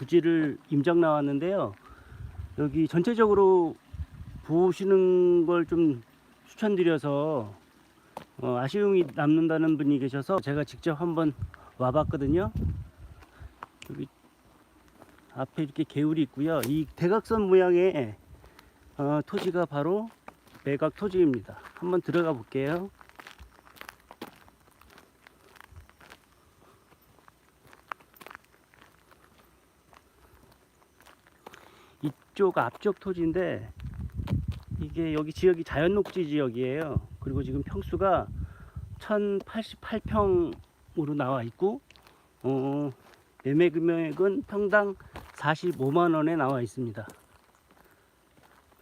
부지를 임장 나왔는데요. 여기 전체적으로 보시는 걸 좀 추천드려서 어, 아쉬움이 남는다는 분이 계셔서 제가 직접 한번 와봤거든요. 여기 앞에 이렇게 개울이 있고요. 이 대각선 모양의 어, 토지가 바로 매각 토지입니다. 한번 들어가 볼게요. 이쪽 앞쪽 토지인데 이게 여기 지역이 자연 녹지 지역이에요. 그리고 지금 평수가 1088평으로 나와 있고 어, 매매 금액은 평당 45만 원에 나와 있습니다.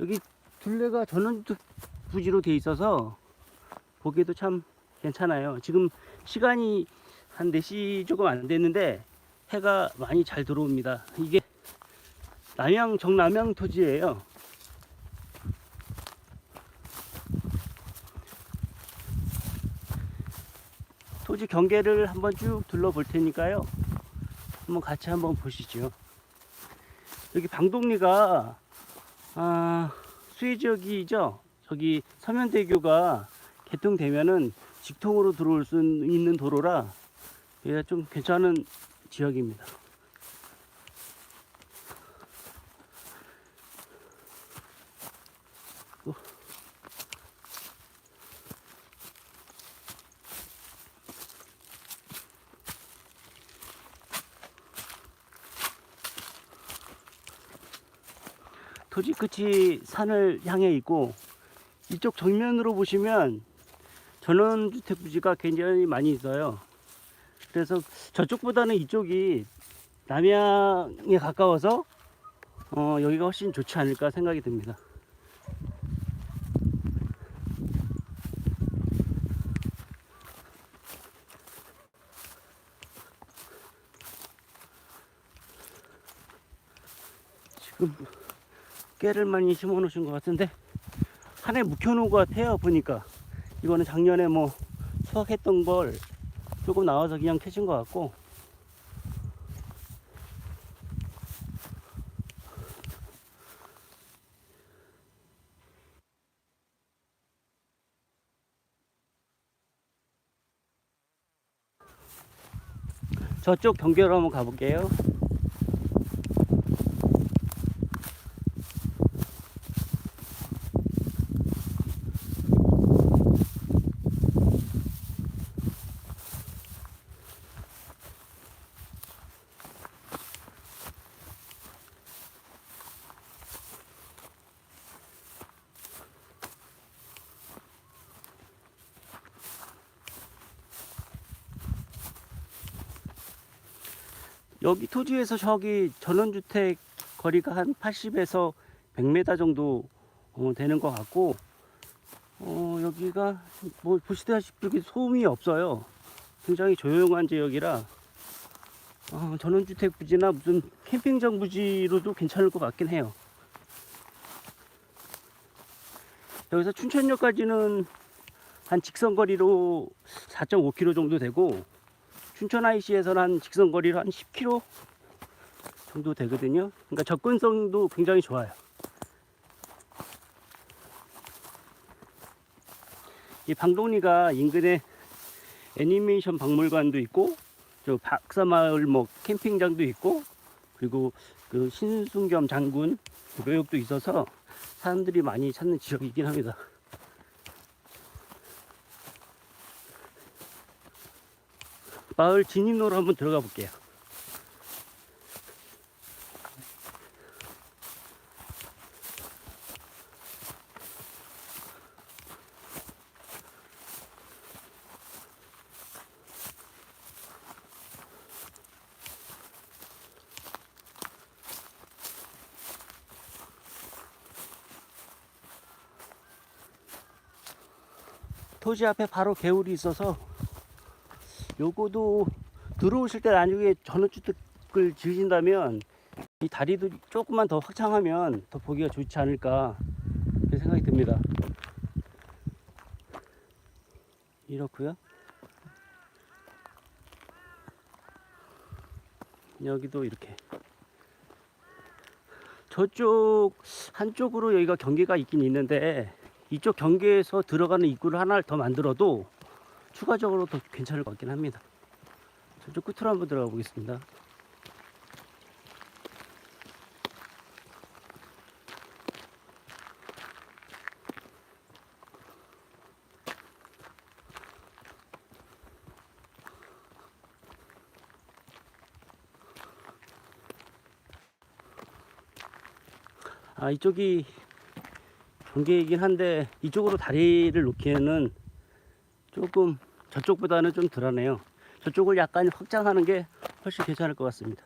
여기 둘레가 전원주택 부지로 돼 있어서 보기에도 참 괜찮아요. 지금 시간이 한 4시 조금 안 됐는데 해가 많이 잘 들어옵니다. 이게 남양 정남양 토지예요. 토지 경계를 한번 쭉 둘러볼 테니까요. 한번 같이 한번 보시죠. 여기 방동리가 아, 수해 지역이죠. 저기 서면대교가 개통되면은 직통으로 들어올 수 있는 도로라 여기가 좀 괜찮은 지역입니다. 토지 끝이 산을 향해 있고 이쪽 정면으로 보시면 전원주택 부지가 굉장히 많이 있어요. 그래서 저쪽보다는 이쪽이 남양에 가까워서 어, 여기가 훨씬 좋지 않을까 생각이 듭니다. 지금 깨를 많이 심어 놓으신 것 같은데 한 해 묵혀 놓은 것 같아요 보니까. 이거는 작년에 뭐 수확했던 걸 조금 나와서 그냥 캐신 것 같고. 저쪽 경계로 한번 가볼게요 여기 토지에서 저기 전원주택 거리가 한 80에서 100m 정도 어, 되는 것 같고 어, 여기가 뭐 보시다시피 소음이 없어요. 굉장히 조용한 지역이라 어, 전원주택 부지나 무슨 캠핑장 부지로도 괜찮을 것 같긴 해요. 여기서 춘천역까지는 한 직선 거리로 4.5km 정도 되고 춘천 IC에서는 한 직선 거리로 한 10km 정도 되거든요. 그러니까 접근성도 굉장히 좋아요. 이 방동리가 인근에 애니메이션 박물관도 있고, 저 박사마을 뭐 캠핑장도 있고, 그리고 그 신순겸 장군 묘역도 있어서 사람들이 많이 찾는 지역이긴 합니다. 마을 진입로로 한번 들어가 볼게요. 토지 앞에 바로 개울이 있어서 요거도 들어오실 때 나중에 전원주택을 지으신다면 이 다리도 조금만 더 확장하면 더 보기가 좋지 않을까 생각이 듭니다. 이렇고요. 여기도 이렇게 저쪽 한쪽으로 여기가 경계가 있긴 있는데 이쪽 경계에서 들어가는 입구를 하나를 더 만들어도 추가적으로 더 괜찮을 것 같긴 합니다. 저쪽 끝으로 한번 들어가 보겠습니다. 아 이쪽이 경계이긴 한데 이쪽으로 다리를 놓기에는 조금 저쪽보다는 좀 덜하네요. 저쪽을 약간 확장하는 게 훨씬 괜찮을 것 같습니다.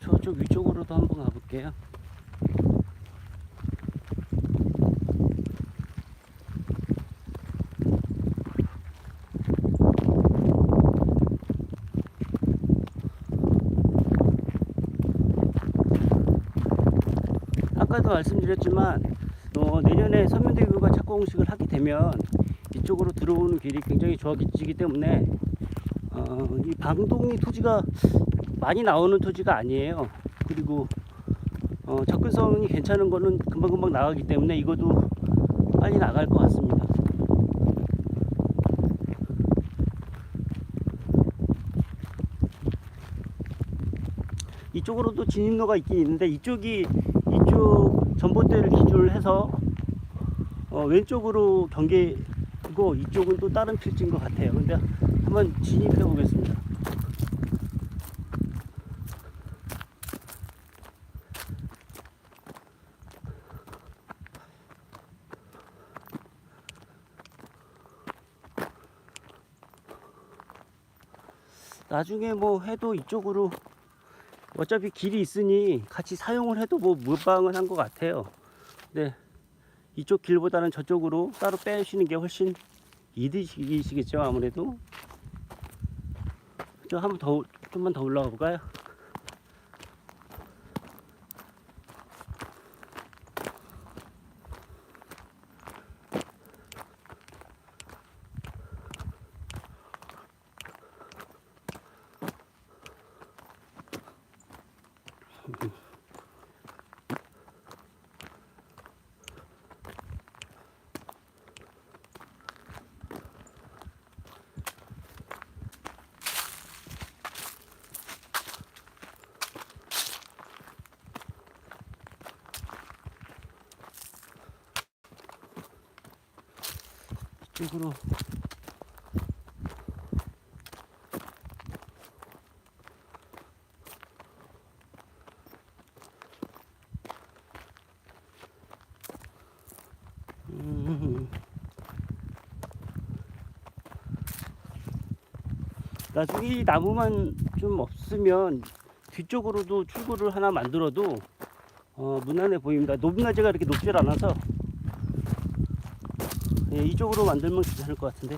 저쪽 위쪽으로도 한번 가볼게요. 아까도 말씀드렸지만 어, 내년에 서면대교가 착공 공식을 하게 되면 이쪽으로 들어오는 길이 굉장히 좋아지기 때문에 어, 이 방동이 토지가 많이 나오는 토지가 아니에요. 그리고 어, 접근성이 괜찮은 거는 금방금방 나가기 때문에 이것도 빨리 나갈 것 같습니다. 이쪽으로도 진입로가 있긴 있는데 이쪽이 이쪽 전봇대를 기준으로 해서 어, 왼쪽으로 경계고 이쪽은 또 다른 필지인 것 같아요. 근데 한번 진입해 보겠습니다. 나중에 뭐 해도 이쪽으로 어차피 길이 있으니 같이 사용을 해도 뭐 무방은 한 것 같아요. 네. 이쪽 길보다는 저쪽으로 따로 빼시는 게 훨씬 이득이시겠죠, 아무래도. 저 한번 더, 좀만 더 올라가 볼까요? 이쪽으로 음. 나중에 이 나무만 좀 없으면 뒤쪽으로도 출구를 하나 만들어도 어, 무난해 보입니다. 높낮이가 이렇게 높질 않아서 예, 이쪽으로 만들면 괜찮을 것 같은데